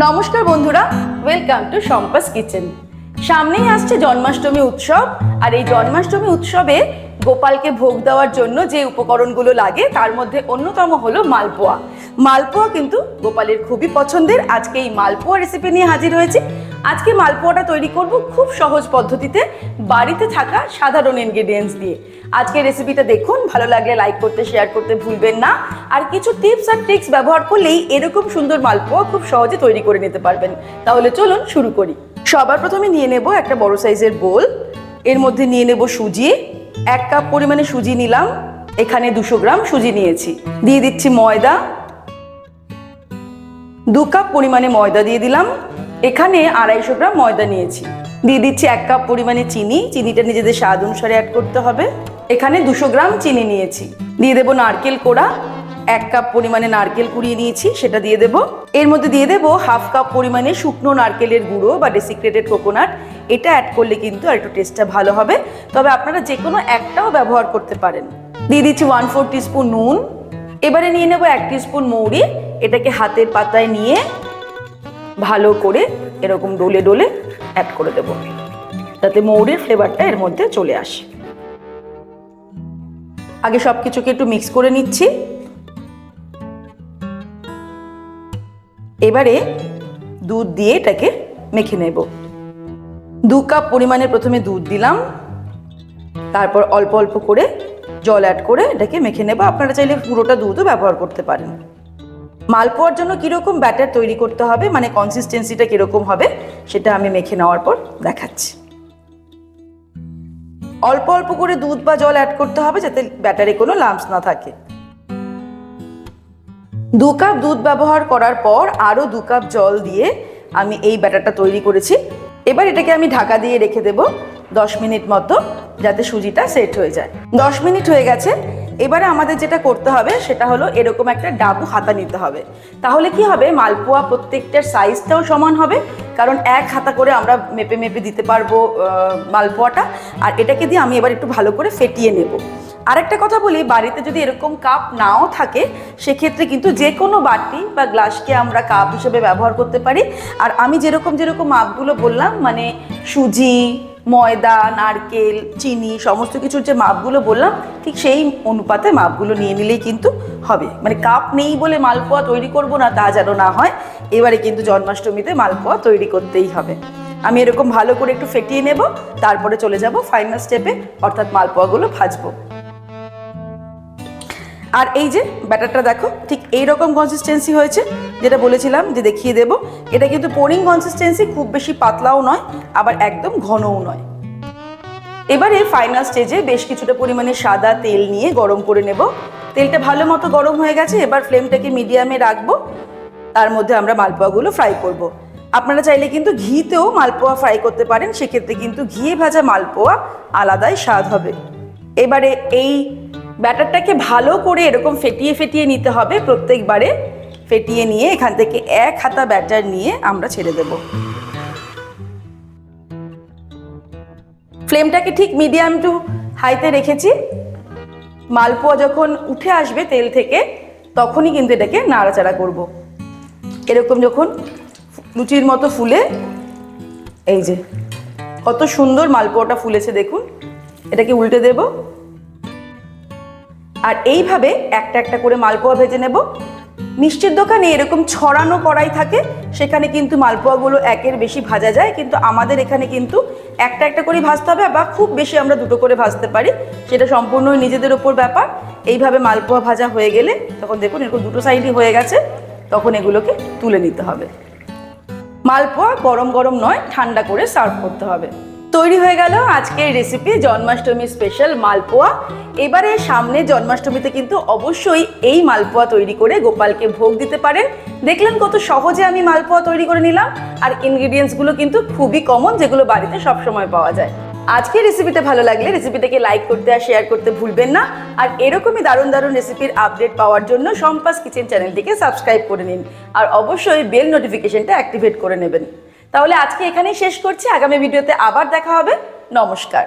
নমস্কার বন্ধুরা welcome to সম্পাস kitchen সামনেই আসছে জন্মাষ্টমী উৎসব, আর এই জন্মাষ্টমী উৎসবে গোপালকে ভোগ দেওয়ার জন্য যে উপকরণগুলো লাগে, তার মধ্যে অন্যতম হলো মালপোয়া। মালপোয়া কিন্তু গোপালের খুবই পছন্দের। আজকে এই মালপোয়া রেসিপি নিয়ে হাজির হয়েছি। আজকে মালপোয়াটা তৈরি করব খুব সহজ পদ্ধতিতে বাড়িতে থাকা সাধারণ ইনগ্রেডিয়েন্টস দিয়ে। আজকে রেসিপিটা দেখুন, ভালো লাগলে লাইক করতে শেয়ার করতে ভুলবেন না। আর কিছু টিপস আর ট্রিক্স ব্যবহার করলেই এরকম সুন্দর মালপোয়া খুব সহজে তৈরি করে নিতে পারবেন। তাহলে চলুন শুরু করি। সবার প্রথমে নিয়ে নেব একটা বড় সাইজের বোল। এর মধ্যে নিয়ে নেব সুজি। এক কাপ পরিমাণে সুজি নিলাম। এখানে দুশো গ্রাম সুজি নিয়েছি। দিয়ে দিচ্ছি ময়দা। দু কাপ পরিমাণে ময়দা দিয়ে দিলাম। এখানে আড়াইশো গ্রাম ময়দা নিয়েছি। দিয়ে দিচ্ছি এক কাপ পরিমাণে চিনি। চিনিটা নিজেদের স্বাদ অনুসারে অ্যাড করতে হবে। এখানে দুশো গ্রাম চিনি নিয়েছি। দিয়ে দেবো নারকেল কোড়া। এক কাপ পরিমাণে নারকেল কুড়িয়ে নিয়েছি, সেটা দিয়ে দেবো। এর মধ্যে দিয়ে দেবো হাফ কাপ পরিমাণে শুকনো নারকেলের গুঁড়ো বা ডেসিক্রেটেড কোকোনাট এটা অ্যাড করলে কিন্তু আর একটু টেস্টটা ভালো হবে। তবে আপনারা যে কোনো একটাও ব্যবহার করতে পারেন। দিয়ে দিচ্ছি ওয়ান ফোর টিস্পুন নুন। এবারে নিয়ে নেব এক টিস্পুন মৌরি। এটাকে হাতের পাতায় নিয়ে ভালো করে এরকম ডোলে ডোলে অ্যাড করে দেব। যাতে মৌরির ফ্লেভারটা এর মধ্যে চলে আসে। আগে সব কিছুকে একটু মিক্স করে নিচ্ছি। এবারে দুধ দিয়ে এটাকে মেখে নেব। দু কাপ পরিমাণে প্রথমে দুধ দিলাম। তারপর অল্প অল্প করে জল অ্যাড করে এটাকে মেখে নেব। আপনারা চাইলে পুরোটা দুধও ব্যবহার করতে পারেন। মালপোয়ার জন্য কীরকম ব্যাটার তৈরি করতে হবে মানে কনসিস্টেন্সিটা কীরকম হবে, সেটা আমি মেখে নেওয়ার পর দেখাচ্ছি। অল্প অল্প করে দুধ বা জল অ্যাড করতে হবে যাতে ব্যাটারে কোনো লাম্পস না থাকে। দু কাপ দুধ ব্যবহার করার পর আরও দু কাপ জল দিয়ে আমি এই ব্যাটারটা তৈরি করেছি। এবার এটাকে আমি ঢাকা দিয়ে রেখে দেব দশ মিনিট মতো, যাতে সুজিটা সেট হয়ে যায়। দশ মিনিট হয়ে গেছে এবারে আমাদের যেটা করতে হবে, সেটা হলো এরকম একটা ডাবু হাতা নিতে হবে। তাহলে কি হবে? মালপোয়া প্রত্যেকটার সাইজটাও সমান হবে, কারণ এক হাতা করে আমরা মেপে মেপে দিতে পারব মালপোয়াটা। আর এটাকে দিয়ে আমি এবার একটু ভালো করে ফেটিয়ে নেব। আরেকটা কথা বলি, বাড়িতে যদি এরকম কাপ নাও থাকে, সেক্ষেত্রে কিন্তু যে কোনো বাটি বা গ্লাসকে আমরা কাপ হিসেবে ব্যবহার করতে পারি। আর আমি যেরকম যেরকম মাপগুলো বললাম মানে সুজি ময়দা, নারকেল, চিনি, সমস্ত কিছুর যে মাপগুলো বললাম, ঠিক সেই অনুপাতে মাপগুলো নিয়ে নিলেই কিন্তু হবে। মানে কাপ নেই বলে মালপোয়া তৈরি করব না, তা যেন না হয়, এবারে কিন্তু জন্মাষ্টমীতে মালপোয়া তৈরি করতেই হবে। আমি এরকম ভালো করে একটু ফেটিয়ে নেব, তারপরে চলে যাব ফাইনাল স্টেপে অর্থাৎ মালপোয়াগুলো ভাজবো। আর এই যে ব্যাটারটা দেখো, ঠিক এই রকম কনসিস্টেন্সি হয়েছে, যেটা বলেছিলাম যে দেখিয়ে দেব। এটা কিন্তু পোরিং কনসিস্টেন্সি খুব বেশি পাতলাও নয়, আবার একদম ঘনও নয়। এবারে ফাইনাল স্টেজে বেশ কিছুটা পরিমাণে সাদা তেল নিয়ে গরম করে নেব। তেলটা ভালো মতো গরম হয়ে গেছে, এবার ফ্লেমটাকে মিডিয়ামে রাখব। তার মধ্যে আমরা মালপোয়াগুলো ফ্রাই করব। আপনারা চাইলে কিন্তু ঘিতেও মালপোয়া ফ্রাই করতে পারেন, সেক্ষেত্রে কিন্তু ঘিয়ে ভাজা মালপোয়া আলাদাই স্বাদ হবে। এবারে এই ব্যাটারটাকে ভালো করে এরকম ফেটিয়ে ফেটিয়ে নিতে হবে, প্রত্যেকবারে ফেটিয়ে নিয়ে এখান থেকে এক হাতা ব্যাটার নিয়ে আমরা ছেড়ে দেব। ফ্লেমটাকে ঠিক মিডিয়াম টু হাইতে রেখেছি। মালপোয়া যখন উঠে আসবে তেল থেকে, তখনই কিন্তু এটাকে নাড়াচাড়া করব। এরকম যখন লুচির মতো ফুলে, এই যে, কত সুন্দর মালপোয়াটা ফুলেছে দেখুন। এটাকে উল্টে দেব। আর এইভাবে একটা একটা করে মালপোয়া ভেজে নেব। মিষ্টির দোকানে এরকম ছড়ানো কড়াই থাকে, সেখানে কিন্তু মালপোয়াগুলো একের বেশি ভাজা যায়, কিন্তু আমাদের এখানে কিন্তু একটা একটা করে ভাজতে হবে, বা খুব বেশি আমরা দুটো করে ভাজতে পারি। সেটা সম্পূর্ণই নিজেদের ওপর ব্যাপার। এইভাবে মালপোয়া ভাজা হয়ে গেলে, তখন দেখুন এরকম দুটো সাইডই হয়ে গেছে, তখন এগুলোকে তুলে নিতে হবে। মালপোয়া গরম গরম নয়, ঠান্ডা করে সার্ভ করতে হবে। তৈরি হয়ে গেল আজকের রেসিপি জন্মাষ্টমী স্পেশাল মালপোয়া। এবারে সামনে জন্মাষ্টমীতে কিন্তু অবশ্যই এই মালপোয়া তৈরি করে গোপালকে ভোগ দিতে পারেন। দেখলেন কত সহজে আমি মালপোয়া তৈরি করে নিলাম। আর ইনগ্রিডিয়েন্টসগুলো কিন্তু খুবই কমন যেগুলো বাড়িতে সবসময় পাওয়া যায়। আজকের রেসিপিটা ভালো লাগলে রেসিপিটাকে লাইক করতে আর শেয়ার করতে ভুলবেন না। আর এরকমই দারুণ দারুণ রেসিপির আপডেট পাওয়ার জন্য সম্পাস কিচেন চ্যানেলটিকে সাবস্ক্রাইব করে নিন। আর অবশ্যই বেল নোটিফিকেশনটা অ্যাক্টিভেট করে নেবেন। তাহলে আজকে এখানেই শেষ করছি। আগামী ভিডিওতে আবার দেখা হবে। নমস্কার।